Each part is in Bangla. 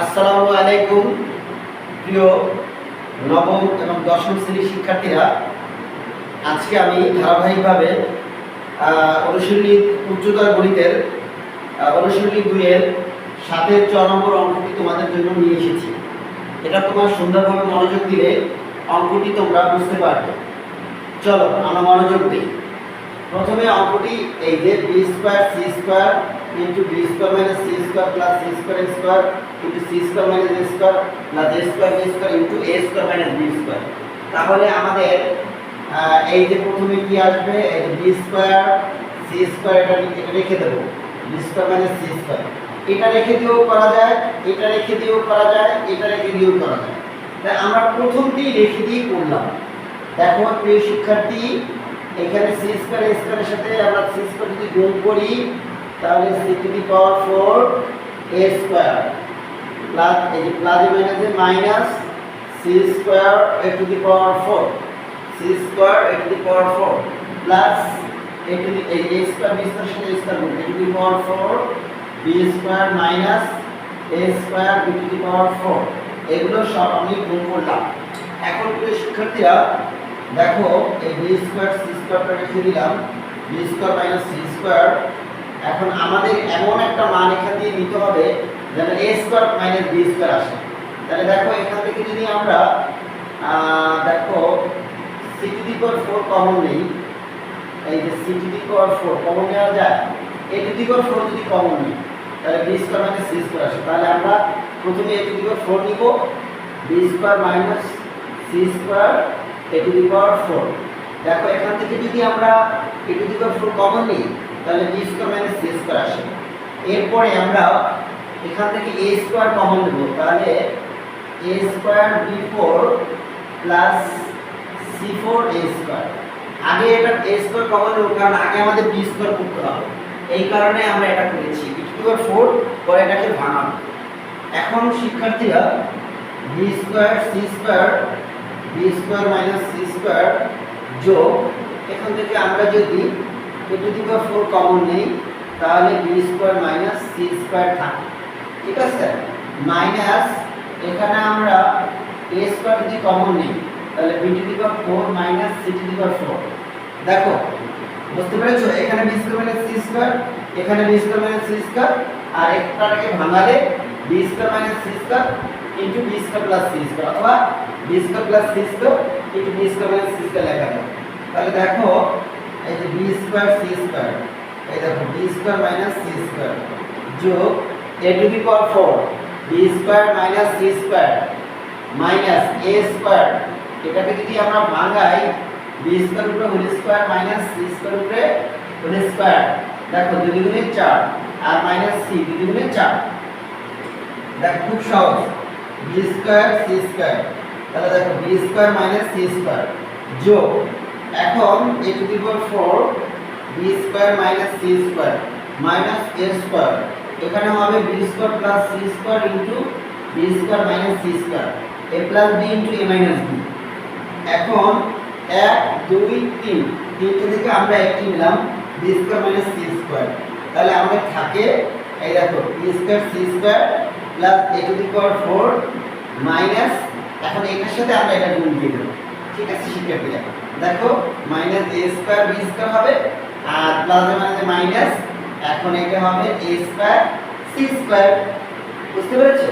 আসসালামু আলাইকুম, প্রিয় নবম এবং দশম শ্রেণির শিক্ষার্থীরা। আজকে আমি ধারাবাহিকভাবে অনুশীলনী উচ্চতর গণিতের অনুশীলনী দুইয়ের সাতের চ নম্বর অঙ্কটি তোমাদের জন্য নিয়ে এসেছি। এটা তোমার সুন্দরভাবে মনোযোগ দিলে অঙ্কটি তোমরা বুঝতে পারবে। চলো আমরা মনোযোগ দিই। প্রথমে অঙ্কটি এই যে B square C square into B square minus C square plus C square square into C square minus A square plus A square B square into A square minus B square তাহলে আমাদের এই যে প্রথমে কি আসবে? এই যে বি স্কোয়ার সি স্কোয়ার এটা রেখে দেবো। B square minus C square এটা রেখে দিয়েও করা যায়, এটা রেখে দিয়েও করা যায়, এটা রেখে দিয়েও করা যায়। তাই আমরা প্রথমটি রেখে দিয়ে করলাম। দেখো প্রিয় শিক্ষার্থী, এখানে সি স্কোয়ার স্কোয়ারের সাথে আমরা সি স্কোয়ার যদি গুণ করি তাহলে c to the power four a square plus এই যে প্লাস মাইনাসে minus c square a to the power four c square a to the power four plus a to the এই এ স্কোয়ার বি স্কোয়ার সাথে square a to the power four b square minus a square b to the power four এগুলো সব আমি গুণ করলাম। এখন প্রিয় শিক্ষার্থীরা, দেখো, এই বি স্কোয়ার সি স্কোয়ারটা রেখে দিলাম। B square minus c square এখন আমাদের এমন একটা মান এখান দিয়ে নিতে হবে যেন a square minus b square আসে। তাহলে দেখো, এখান থেকে যদি আমরা দেখো c to the power four common নেই, এই যে c to the power four common নেওয়া যায় a to the power four যদি কমন নেই, তাহলে b square minus c square আসে। তাহলে আমরা প্রথমে a to the power four নিব b square minus c square a to the power four দেখো, এখান থেকে যদি আমরা a to the power four common নিই তাহলে b square minus c square আসে। এরপরে আমরা এখান থেকে এ স্কোয়ার কমন নেব তাহলে a square b four plus c four a square আগে এটা এ স্কোয়ার কমন নেব, কারণ আগে আমাদের বি স্কোয়ার করতে হবে। এই কারণে আমরা এটা করেছি। পাওয়ার ফোর পরে এটাকে ভাঙাবো। এখন শিক্ষার্থীরা b square c square b square minus c square যোগ, এখান থেকে আমরা যদি a to the four common নেই, তাহলে b square minus c square থাকে। ঠিক আছে? মাইনাস এখানে আমরা এ স্কোয়ার যদি কমন নেই, তাহলে b to the four minus c to the four দেখো, বুঝতে পেরেছ? এখানে b square minus c square এখানে b square minus c square আর একটাকে ভাঙালে b square minus c square into b square plus c square অথবা b square plus c square into b square minus c square লেখা যায় তাহলে দেখো এই যে বি স্কোয়ার সি স্কোয়ার এই দেখো b square minus c square যোগ a to the power four b square minus c square minus a square এটাকে যদি আমরা ভাঙাই বি স্কোয়ার উপরে whole square minus c square উপরে হোল স্কোয়ার দেখো, দুই দুগুণে চার আর মাইনাস সি দুই দুগুণে চার। দেখো, খুব সহজ বি স্কোয়ার সি স্কোয়ার তাহলে দেখো b square minus c square যোগ এখন a to the power four b square minus c square minus a square এখানে হবে b square plus c square into b square minus c square a plus b into a minus b এখন এক, দুই, তিন, তিনটে থেকে আমরা একটি নিলাম b square minus c square তাহলে আমাদের থাকে, এই দেখো b square c square plus a to the power four minus এখন এটার সাথে আমরা এটা গুণ দিয়ে দেবো, ঠিক আছে শিক্ষার্থীরা দেখো minus a square b square হবে, আর প্লাস মানে মাইনাস এখন এটা হবে এ স্কোয়ার সি স্কোয়ার বুঝতে পেরেছ?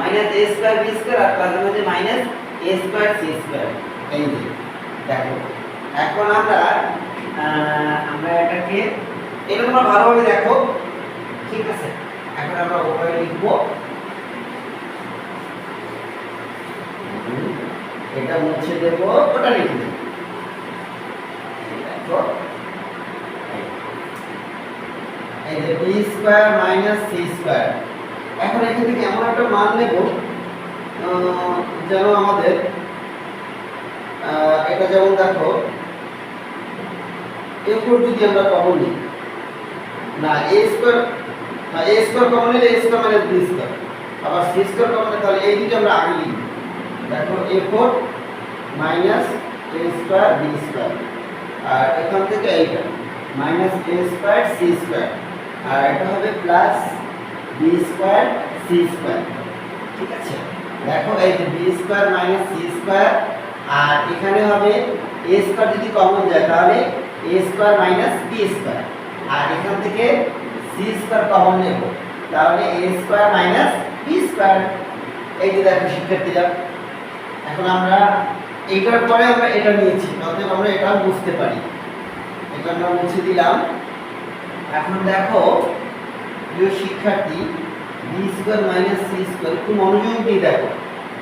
Minus a square b square R plus মানে minus a square c square এই যে, দেখো। এখন আমরা আমরা এটাকে, এটা তোমরা ভালোভাবে দেখো, ঠিক আছে? এখন আমরা ওভাবে লিখব, এটা মুছে দেব, ওটা লিখে দেব। দেখো এই যে b square minus c square এখন এখান থেকে এমন একটা মান নেব যেন আমাদের এটা যেমন দেখো এরপর যদি আমরা কমন নিই, না এ স্কোয়ার না এ স্কোয়ার কমন নিলে a square minus b square আবার সি স্কোয়ার কমন তাহলে এই দুটো আমরা আগে লিখি দেখো a four minus a square b square আর এখান থেকে এইটা minus a square c square আর এটা হবে plus b square c square ঠিক আছে? দেখো এই যে b square minus c square আর এখানে হবে এ স্কোয়ার যদি কমন যায়, তাহলে a square minus b square আর এখান থেকে সি স্কোয়ার কমন নেব, তাহলে a square minus b square এই যে দেখো শিক্ষার্থীরা, এখন আমরা এইটার পরে আমরা এটা নিয়েছি অতএব আমরা এটা বুঝতে পারি। এটা আমরা মুছে দিলাম। এখন দেখো, প্রিয় শিক্ষার্থী b square minus c square একটু মনোযোগ দিয়ে দেখো।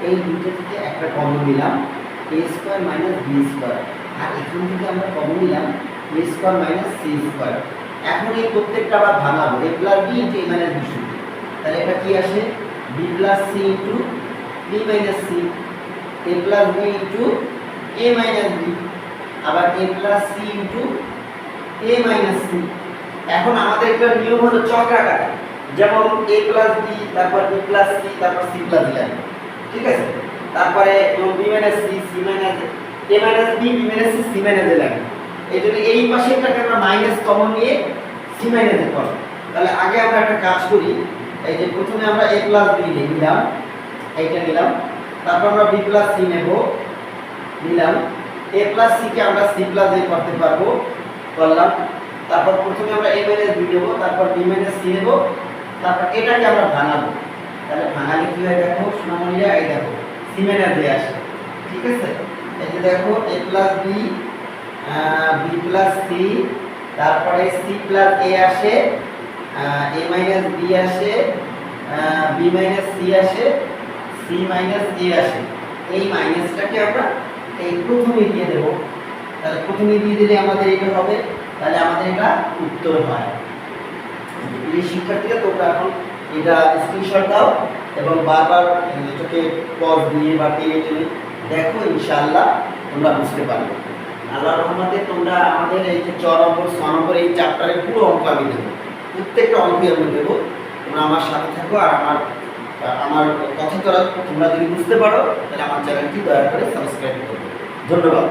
এই দুটো থেকে একটা কমন নিলাম a square minus b square আর এখান থেকে আমরা কমন নিলাম a square minus c square এখন এই প্রত্যেকটা আবার ভাঙাবো। A plus b into a minus b তাহলে এটা কি আসে? B plus c into b minus c a plus b into a minus b আবার a plus c into a minus c এখন আমাদের একটা নিয়ম হলো চক্রাকার যেমন এ প্লাস বি তারপর বি প্লাস সি তারপর সি প্লাস বি ঠিক আছে? তারপরে b minus c c minus a minus b b minus c c minus a লাগবে এই জন্য এই পাশেরটাকে আমরা মাইনাস কমন নিয়ে সি মাইনাস এ করব। তাহলে আগে আমরা একটা কাজ করি। এই যে প্রথমে আমরা এ প্লাস বি নিলাম। এইটা নিলাম। তারপর আমরা বি প্লাস সি নেব। নিলাম। এ প্লাস সি কে আমরা সি প্লাস এ করতে পারব। করলাম। তারপর প্রথমে আমরা এ মাইনাস বি নেব, তারপর বি মাইনাস সি নেব, তারপর এটাকে আমরা ভাঙাবো। তাহলে ভাঙালে কি হয় দেখো, সোনামণিরা এই দেখো সি মাইনাস এ আসে। ঠিক আছে? এই দেখো a plus b b plus c তারপরে সি প্লাস এ আসে এ মাইনাস বি আসে বি মাইনাস সি আসে সি মাইনাস এ আসে। এই মাইনাসটাকে আমরা এই প্রথমে দিয়ে দেব। তাহলে প্রথমে দিয়ে দিলে আমাদের এটা হবে, তাহলে আমাদের এটা উত্তর হয়। এই শিক্ষার্থীরা তোমরা এখন এটা স্ক্রিনশট দাও এবং বারবার এটাকে পজ দিয়ে বা টেনে দেখো, ইনশাআল্লাহ তোমরা বুঝতে পারবে। আল্লাহ রহমতে তোমরা আমাদের এই যে চ নম্বর, ছ এই চ্যাপ্টারের পুরো অঙ্ক আমি দেবো। প্রত্যেকটা অঙ্কই আমি দেবো। তোমরা আমার সাথে থাকো আর আমার আমার কথা তোমরা যদি বুঝতে পারো তাহলে আমার চ্যানেলটি দয়া করে সাবস্ক্রাইব করবে ধন্যবাদ।